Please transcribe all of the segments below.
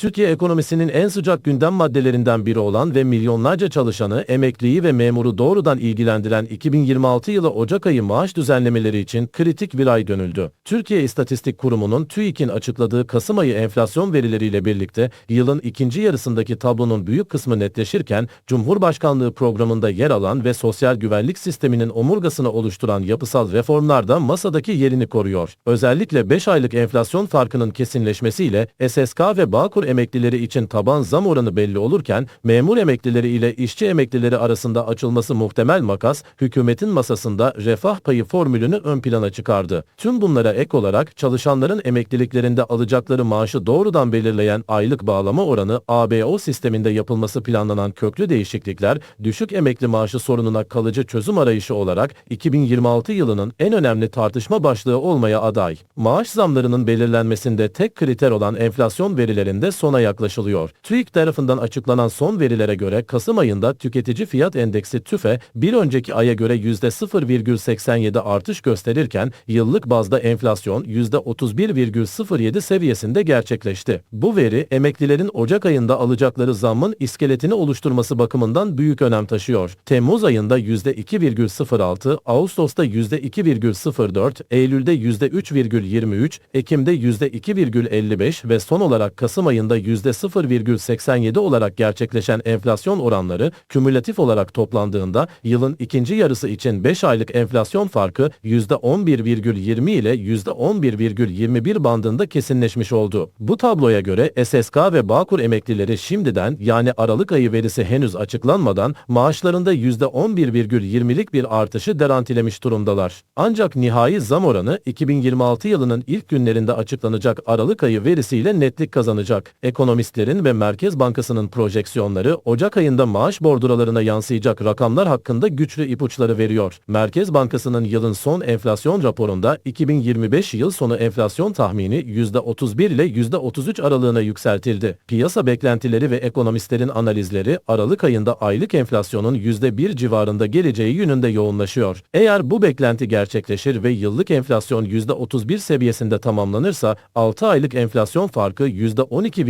Türkiye ekonomisinin en sıcak gündem maddelerinden biri olan ve milyonlarca çalışanı, emekliyi ve memuru doğrudan ilgilendiren 2026 yılı Ocak ayı maaş düzenlemeleri için kritik bir ay dönüldü. Türkiye İstatistik Kurumu'nun TÜİK'in açıkladığı Kasım ayı enflasyon verileriyle birlikte yılın ikinci yarısındaki tablonun büyük kısmı netleşirken, Cumhurbaşkanlığı programında yer alan ve sosyal güvenlik sisteminin omurgasını oluşturan yapısal reformlar da masadaki yerini koruyor. Özellikle 5 aylık enflasyon farkının kesinleşmesiyle SSK ve Bağkur emeklileri için taban zam oranı belli olurken memur emeklileri ile işçi emeklileri arasında açılması muhtemel makas hükümetin masasında refah payı formülünü ön plana çıkardı. Tüm bunlara ek olarak çalışanların emekliliklerinde alacakları maaşı doğrudan belirleyen aylık bağlama oranı ABO sisteminde yapılması planlanan köklü değişiklikler düşük emekli maaşı sorununa kalıcı çözüm arayışı olarak 2026 yılının en önemli tartışma başlığı olmaya aday. Maaş zamlarının belirlenmesinde tek kriter olan enflasyon verilerinde sona yaklaşılıyor. TÜİK tarafından açıklanan son verilere göre Kasım ayında tüketici fiyat endeksi TÜFE bir önceki aya göre %0,87 artış gösterirken yıllık bazda enflasyon %31,07 seviyesinde gerçekleşti. Bu veri emeklilerin Ocak ayında alacakları zammın iskeletini oluşturması bakımından büyük önem taşıyor. Temmuz ayında %2,06, Ağustos'ta %2,04, Eylül'de %3,23, Ekim'de %2,55 ve son olarak Kasım ayında %0,87 olarak gerçekleşen enflasyon oranları kümülatif olarak toplandığında yılın ikinci yarısı için 5 aylık enflasyon farkı %11,20 ile %11,21 bandında kesinleşmiş oldu. Bu tabloya göre SSK ve Bağkur emeklileri şimdiden yani Aralık ayı verisi henüz açıklanmadan maaşlarında %11,20'lik bir artışı garantilemiş durumdalar. Ancak nihai zam oranı 2026 yılının ilk günlerinde açıklanacak Aralık ayı verisiyle netlik kazanacak. Ekonomistlerin ve Merkez Bankası'nın projeksiyonları Ocak ayında maaş borduralarına yansıyacak rakamlar hakkında güçlü ipuçları veriyor. Merkez Bankası'nın yılın son enflasyon raporunda 2025 yıl sonu enflasyon tahmini %31 ile %33 aralığına yükseltildi. Piyasa beklentileri ve ekonomistlerin analizleri Aralık ayında aylık enflasyonun %1 civarında geleceği yönünde yoğunlaşıyor. Eğer bu beklenti gerçekleşir ve yıllık enflasyon %31 seviyesinde tamamlanırsa 6 aylık enflasyon farkı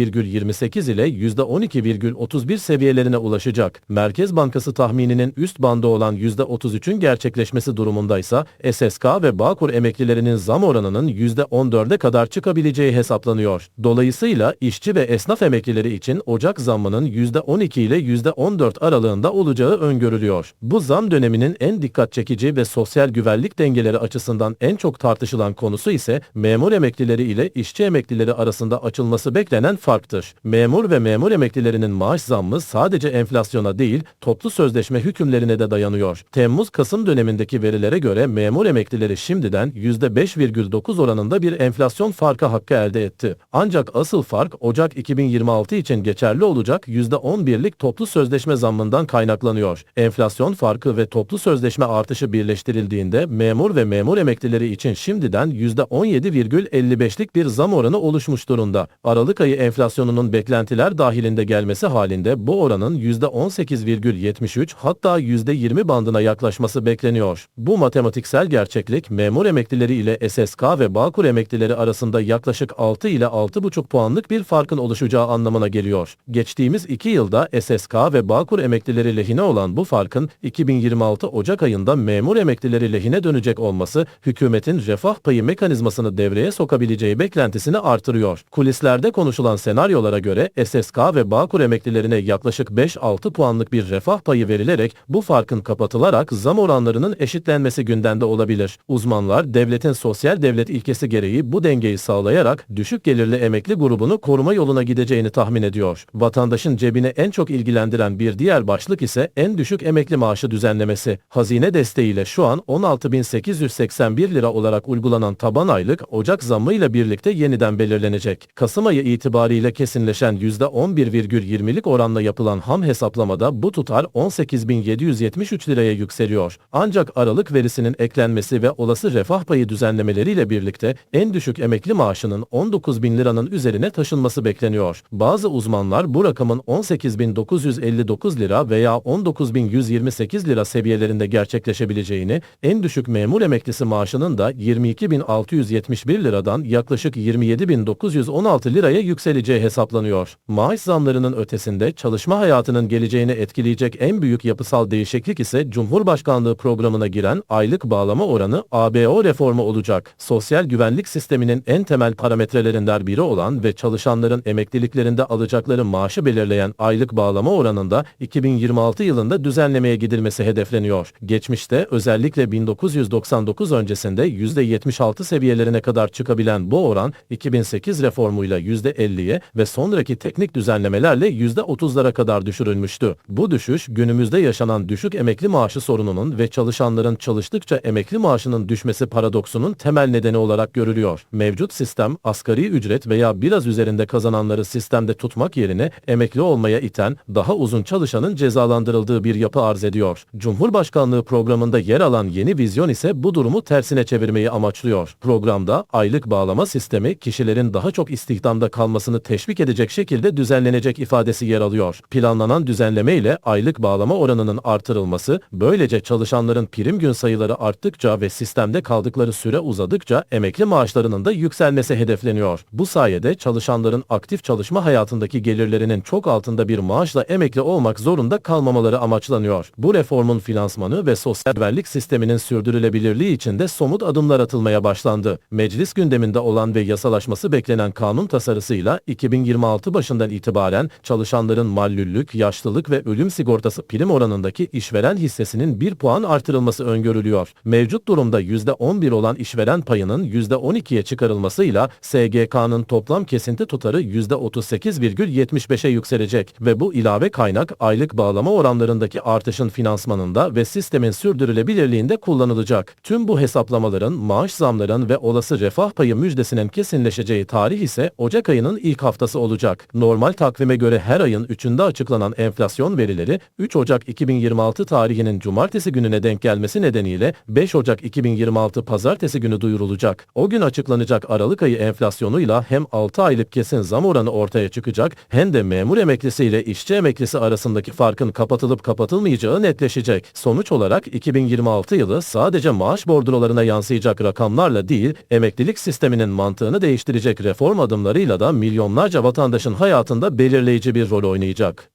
%12,28 ile %12,31 seviyelerine ulaşacak. Merkez Bankası tahmininin üst bandı olan %33'ün gerçekleşmesi durumundaysa SSK ve Bağkur emeklilerinin zam oranının %14'e kadar çıkabileceği hesaplanıyor. Dolayısıyla işçi ve esnaf emeklileri için Ocak zammının %12 ile %14 aralığında olacağı öngörülüyor. Bu zam döneminin en dikkat çekici ve sosyal güvenlik dengeleri açısından en çok tartışılan konusu ise memur emeklileri ile işçi emeklileri arasında açılması beklenen farktır. Memur ve memur emeklilerinin maaş zammı sadece enflasyona değil, toplu sözleşme hükümlerine de dayanıyor. Temmuz-Kasım dönemindeki verilere göre memur emeklileri şimdiden %5,9 oranında bir enflasyon farkı hakkı elde etti. Ancak asıl fark Ocak 2026 için geçerli olacak %11'lik toplu sözleşme zammından kaynaklanıyor. Enflasyon farkı ve toplu sözleşme artışı birleştirildiğinde memur ve memur emeklileri için şimdiden %17,55'lik bir zam oranı oluşmuş durumda. Aralık ayı enflasyonunun beklentiler dahilinde gelmesi halinde bu oranın %18,73 hatta %20 bandına yaklaşması bekleniyor. Bu matematiksel gerçeklik memur emeklileri ile SSK ve Bağkur emeklileri arasında yaklaşık 6 ile 6,5 puanlık bir farkın oluşacağı anlamına geliyor. Geçtiğimiz 2 yılda SSK ve Bağkur emeklileri lehine olan bu farkın 2026 Ocak ayında memur emeklileri lehine dönecek olması hükümetin refah payı mekanizmasını devreye sokabileceği beklentisini artırıyor. Kulislerde konuşulan senaryolara göre SSK ve Bağkur emeklilerine yaklaşık 5-6 puanlık bir refah payı verilerek bu farkın kapatılarak zam oranlarının eşitlenmesi gündemde olabilir. Uzmanlar devletin sosyal devlet ilkesi gereği bu dengeyi sağlayarak düşük gelirli emekli grubunu koruma yoluna gideceğini tahmin ediyor. Vatandaşın cebine en çok ilgilendiren bir diğer başlık ise en düşük emekli maaşı düzenlemesi. Hazine desteğiyle şu an 16.881 lira olarak uygulanan taban aylık Ocak zammı ile birlikte yeniden belirlenecek. Kasım ayı itibariyle kesinleşen %11,20'lik oranla yapılan ham hesaplamada bu tutar 18.773 liraya yükseliyor. Ancak Aralık verisinin eklenmesi ve olası refah payı düzenlemeleriyle birlikte en düşük emekli maaşının 19 bin liranın üzerine taşınması bekleniyor. Bazı uzmanlar bu rakamın 18.959 lira veya 19.128 lira seviyelerinde gerçekleşebileceğini, en düşük memur emeklisi maaşının da 22.671 liradan yaklaşık 27.916 liraya yükseleceğini geleceği hesaplanıyor. Maaş zamlarının ötesinde çalışma hayatının geleceğini etkileyecek en büyük yapısal değişiklik ise Cumhurbaşkanlığı programına giren aylık bağlama oranı ABO reformu olacak. Sosyal güvenlik sisteminin en temel parametrelerinden biri olan ve çalışanların emekliliklerinde alacakları maaşı belirleyen aylık bağlama oranında 2026 yılında düzenlemeye gidilmesi hedefleniyor. Geçmişte özellikle 1999 öncesinde %76 seviyelerine kadar çıkabilen bu oran 2008 reformuyla %50'ye ve sonraki teknik düzenlemelerle %30'lara kadar düşürülmüştü. Bu düşüş günümüzde yaşanan düşük emekli maaşı sorununun ve çalışanların çalıştıkça emekli maaşının düşmesi paradoksunun temel nedeni olarak görülüyor. Mevcut sistem asgari ücret veya biraz üzerinde kazananları sistemde tutmak yerine emekli olmaya iten daha uzun çalışanın cezalandırıldığı bir yapı arz ediyor. Cumhurbaşkanlığı programında yer alan yeni vizyon ise bu durumu tersine çevirmeyi amaçlıyor. Programda aylık bağlama sistemi kişilerin daha çok istihdamda kalmasını teşvik edecek şekilde düzenlenecek ifadesi yer alıyor. Planlanan düzenleme ile aylık bağlama oranının artırılması, böylece çalışanların prim gün sayıları arttıkça ve sistemde kaldıkları süre uzadıkça emekli maaşlarının da yükselmesi hedefleniyor. Bu sayede çalışanların aktif çalışma hayatındaki gelirlerinin çok altında bir maaşla emekli olmak zorunda kalmamaları amaçlanıyor. Bu reformun finansmanı ve sosyal güvenlik sisteminin sürdürülebilirliği için de somut adımlar atılmaya başlandı. Meclis gündeminde olan ve yasalaşması beklenen kanun tasarısıyla 2026 başından itibaren çalışanların mallüllük, yaşlılık ve ölüm sigortası prim oranındaki işveren hissesinin 1 puan artırılması öngörülüyor. Mevcut durumda %11 olan işveren payının %12'ye çıkarılmasıyla SGK'nın toplam kesinti tutarı %38,75'e yükselecek ve bu ilave kaynak aylık bağlama oranlarındaki artışın finansmanında ve sistemin sürdürülebilirliğinde kullanılacak. Tüm bu hesaplamaların maaş zamların ve olası refah payı müjdesinin kesinleşeceği tarih ise Ocak ayının ilk haftası olacak. Normal takvime göre her ayın 3'ünde açıklanan enflasyon verileri 3 Ocak 2026 tarihinin cumartesi gününe denk gelmesi nedeniyle 5 Ocak 2026 pazartesi günü duyurulacak. O gün açıklanacak Aralık ayı enflasyonuyla hem 6 aylık kesin zam oranı ortaya çıkacak hem de memur emeklisi ile işçi emeklisi arasındaki farkın kapatılıp kapatılmayacağı netleşecek. Sonuç olarak 2026 yılı sadece maaş bordrolarına yansıyacak rakamlarla değil, emeklilik sisteminin mantığını değiştirecek reform adımlarıyla da milyonlarca vatandaşın hayatında belirleyici bir rol oynayacak.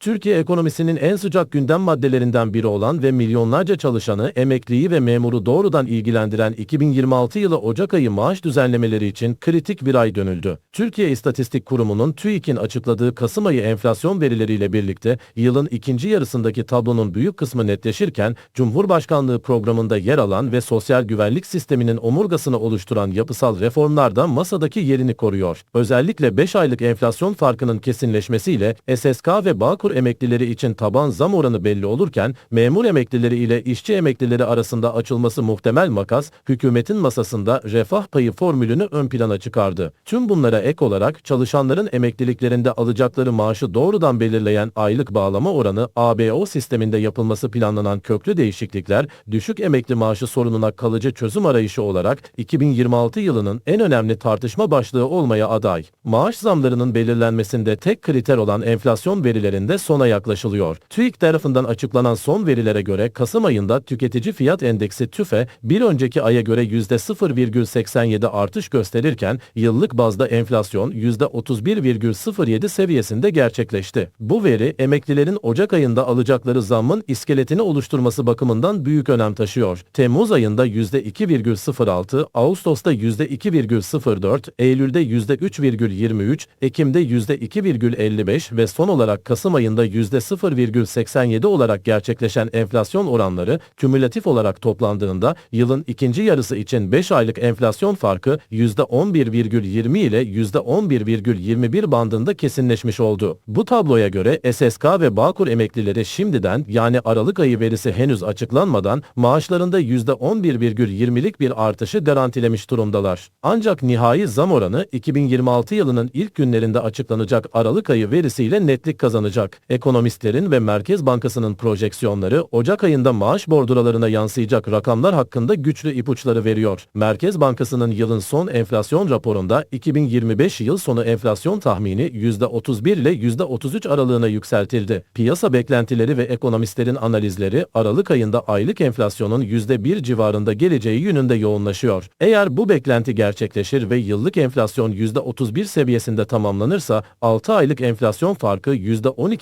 Türkiye ekonomisinin en sıcak gündem maddelerinden biri olan ve milyonlarca çalışanı, emekliyi ve memuru doğrudan ilgilendiren 2026 yılı Ocak ayı maaş düzenlemeleri için kritik bir ay dönüldü. Türkiye İstatistik Kurumu'nun TÜİK'in açıkladığı Kasım ayı enflasyon verileriyle birlikte yılın ikinci yarısındaki tablonun büyük kısmı netleşirken, Cumhurbaşkanlığı programında yer alan ve sosyal güvenlik sisteminin omurgasını oluşturan yapısal reformlar da masadaki yerini koruyor. Özellikle 5 aylık enflasyon farkının kesinleşmesiyle SSK ve Bağkur emeklileri için taban zam oranı belli olurken memur emeklileri ile işçi emeklileri arasında açılması muhtemel makas hükümetin masasında refah payı formülünü ön plana çıkardı. Tüm bunlara ek olarak çalışanların emekliliklerinde alacakları maaşı doğrudan belirleyen aylık bağlama oranı ABO sisteminde yapılması planlanan köklü değişiklikler düşük emekli maaşı sorununa kalıcı çözüm arayışı olarak 2026 yılının en önemli tartışma başlığı olmaya aday. Maaş zamlarının belirlenmesinde tek kriter olan enflasyon verilerinde sona yaklaşılıyor. TÜİK tarafından açıklanan son verilere göre Kasım ayında tüketici fiyat endeksi TÜFE bir önceki aya göre %0,87 artış gösterirken yıllık bazda enflasyon %31,07 seviyesinde gerçekleşti. Bu veri emeklilerin Ocak ayında alacakları zammın iskeletini oluşturması bakımından büyük önem taşıyor. Temmuz ayında %2,06, Ağustos'ta %2,04, Eylül'de %3,23, Ekim'de %2,55 ve son olarak Kasım ayında %0,87 olarak gerçekleşen enflasyon oranları kümülatif olarak toplandığında yılın ikinci yarısı için 5 aylık enflasyon farkı %11,20 ile %11,21 bandında kesinleşmiş oldu. Bu tabloya göre SSK ve Bağkur emeklileri şimdiden yani Aralık ayı verisi henüz açıklanmadan maaşlarında %11,20'lik bir artışı garantilemiş durumdalar. Ancak nihai zam oranı 2026 yılının ilk günlerinde açıklanacak Aralık ayı verisiyle netlik kazanacak. Ekonomistlerin ve Merkez Bankası'nın projeksiyonları Ocak ayında maaş bordrolarına yansıyacak rakamlar hakkında güçlü ipuçları veriyor. Merkez Bankası'nın yılın son enflasyon raporunda 2025 yıl sonu enflasyon tahmini %31 ile %33 aralığına yükseltildi. Piyasa beklentileri ve ekonomistlerin analizleri Aralık ayında aylık enflasyonun %1 civarında geleceği yönünde yoğunlaşıyor. Eğer bu beklenti gerçekleşir ve yıllık enflasyon %31 seviyesinde tamamlanırsa 6 aylık enflasyon farkı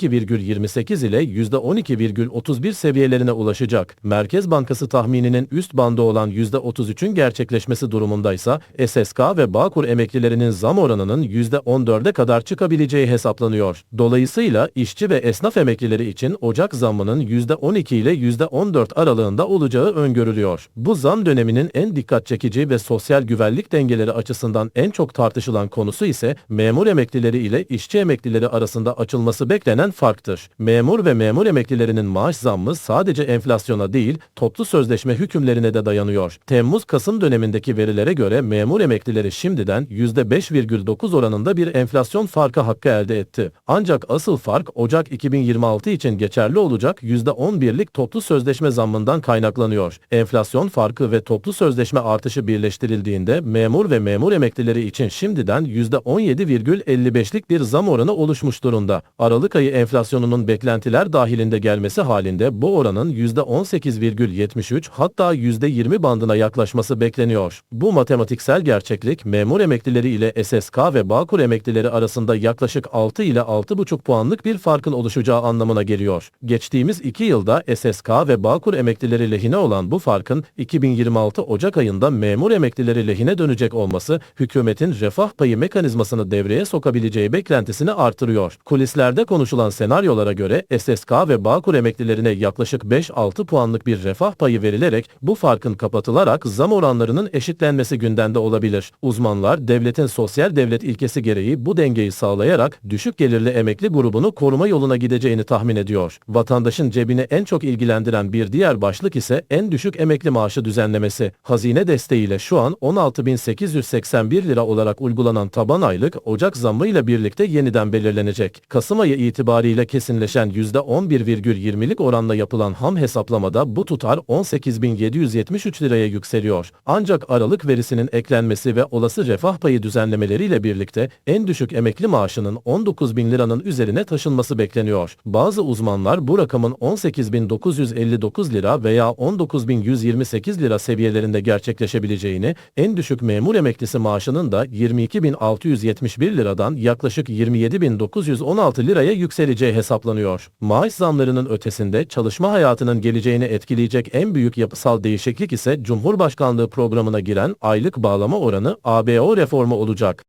%12,28 ile %12,31 seviyelerine ulaşacak. Merkez Bankası tahmininin üst bandı olan %33'ün gerçekleşmesi durumundaysa SSK ve Bağkur emeklilerinin zam oranının %14'e kadar çıkabileceği hesaplanıyor. Dolayısıyla işçi ve esnaf emeklileri için Ocak zammının %12 ile %14 aralığında olacağı öngörülüyor. Bu zam döneminin en dikkat çekici ve sosyal güvenlik dengeleri açısından en çok tartışılan konusu ise memur emeklileri ile işçi emeklileri arasında açılması beklenen farktır. Memur ve memur emeklilerinin maaş zammı sadece enflasyona değil, toplu sözleşme hükümlerine de dayanıyor. Temmuz-Kasım dönemindeki verilere göre memur emeklileri şimdiden %5,9 oranında bir enflasyon farkı hakkı elde etti. Ancak asıl fark Ocak 2026 için geçerli olacak %11'lik toplu sözleşme zammından kaynaklanıyor. Enflasyon farkı ve toplu sözleşme artışı birleştirildiğinde memur ve memur emeklileri için şimdiden %17,55'lik bir zam oranı oluşmuş durumda. Aralık ayı enflasyonunun beklentiler dahilinde gelmesi halinde bu oranın %18,73 hatta %20 bandına yaklaşması bekleniyor. Bu matematiksel gerçeklik memur emeklileri ile SSK ve Bağkur emeklileri arasında yaklaşık 6 ile 6,5 puanlık bir farkın oluşacağı anlamına geliyor. Geçtiğimiz 2 yılda SSK ve Bağkur emeklileri lehine olan bu farkın 2026 Ocak ayında memur emeklileri lehine dönecek olması hükümetin refah payı mekanizmasını devreye sokabileceği beklentisini artırıyor. Kulislerde konuşulan senaryolara göre SSK ve Bağkur emeklilerine yaklaşık 5-6 puanlık bir refah payı verilerek bu farkın kapatılarak zam oranlarının eşitlenmesi gündemde olabilir. Uzmanlar devletin sosyal devlet ilkesi gereği bu dengeyi sağlayarak düşük gelirli emekli grubunu koruma yoluna gideceğini tahmin ediyor. Vatandaşın cebini en çok ilgilendiren bir diğer başlık ise en düşük emekli maaşı düzenlemesi. Hazine desteğiyle şu an 16.881 lira olarak uygulanan taban aylık Ocak zammı ile birlikte yeniden belirlenecek. Kasım ayı itibariyle kesinleşen %11,20'lik oranla yapılan ham hesaplamada bu tutar 18.773 liraya yükseliyor. Ancak Aralık verisinin eklenmesi ve olası refah payı düzenlemeleriyle birlikte en düşük emekli maaşının 19.000 liranın üzerine taşınması bekleniyor. Bazı uzmanlar bu rakamın 18.959 lira veya 19.128 lira seviyelerinde gerçekleşebileceğini, en düşük memur emeklisi maaşının da 22.671 liradan yaklaşık 27.916 liraya yükseleceği hesaplanıyor. Maaş zamlarının ötesinde çalışma hayatının geleceğini etkileyecek en büyük yapısal değişiklik ise Cumhurbaşkanlığı programına giren aylık bağlama oranı ABO reformu olacak.